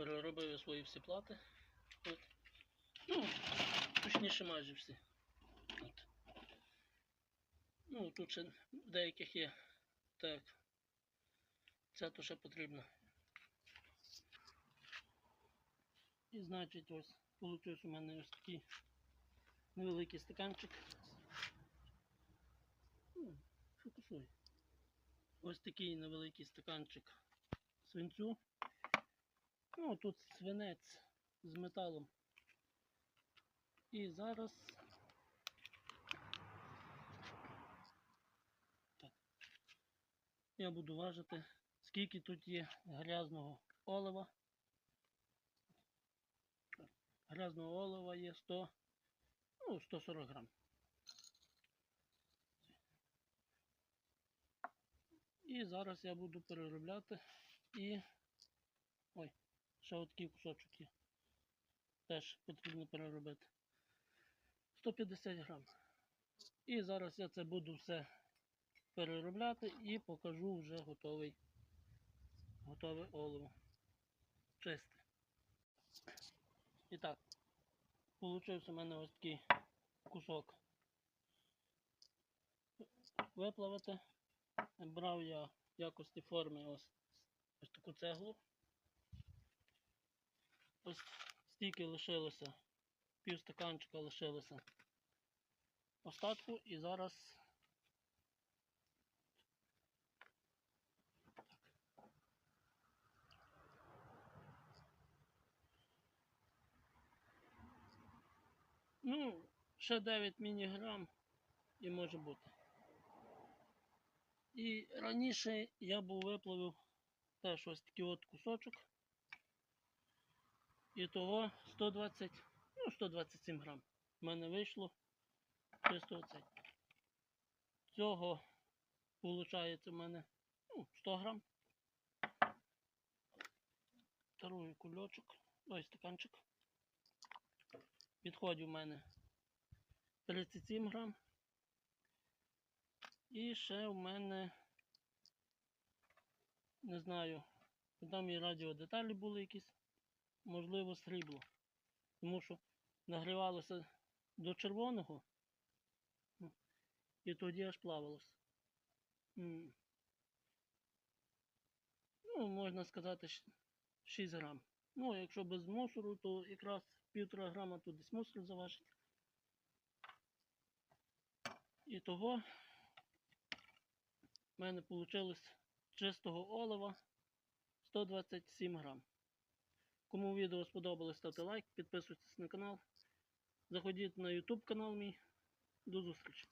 переробив свої всі плати. От. Ну, точніше майже всі. От. Ну, тут ще деяких є. Так. Це то ще потрібно. І значить ось получився у мене ось такий невеликий стаканчик. Ну, Фокусуй. Ось такий невеликий стаканчик свинцю. Ну, тут свинець з металом. І зараз так, я буду важити, скільки тут є грязного олива. Грязного олива є 100, ну, 140 грам. І зараз я буду переробляти і. Ой, ще от такий кусочок є. Теж потрібно переробити. 150 грам. І зараз я це буду все переробляти і покажу вже готовий, готове оливо. Чисте. І так, получився у мене ось такий кусок виплавити. Брав я якості форми ось, ось таку цеглу. Ось стільки лишилося, пів стаканчика лишилося остатку і зараз ну, ще 9 мініграм і може бути. І раніше я був виплавив теж ось такий от кусочок. І того 120, ну 127 грам. У мене вийшло чисто оцей. Цього виходить у мене ну, 100 грам. Второй кульочок, ой, стаканчик. Підходить у мене 37 грам. І ще в мене, не знаю, там і радіодеталі були якісь, можливо, срібло. Тому що нагрівалося до червоного ну, і тоді аж плавалося. Ну, можна сказати, 6 грам. Ну, а якщо без мусору, то якраз півтора грама тут десь мусор заважить. І того у мене вийшло чистого олова 127 грам. Кому відео сподобалось, ставте лайк, підписуйтесь на канал. Заходіть на YouTube канал мій. До зустрічі!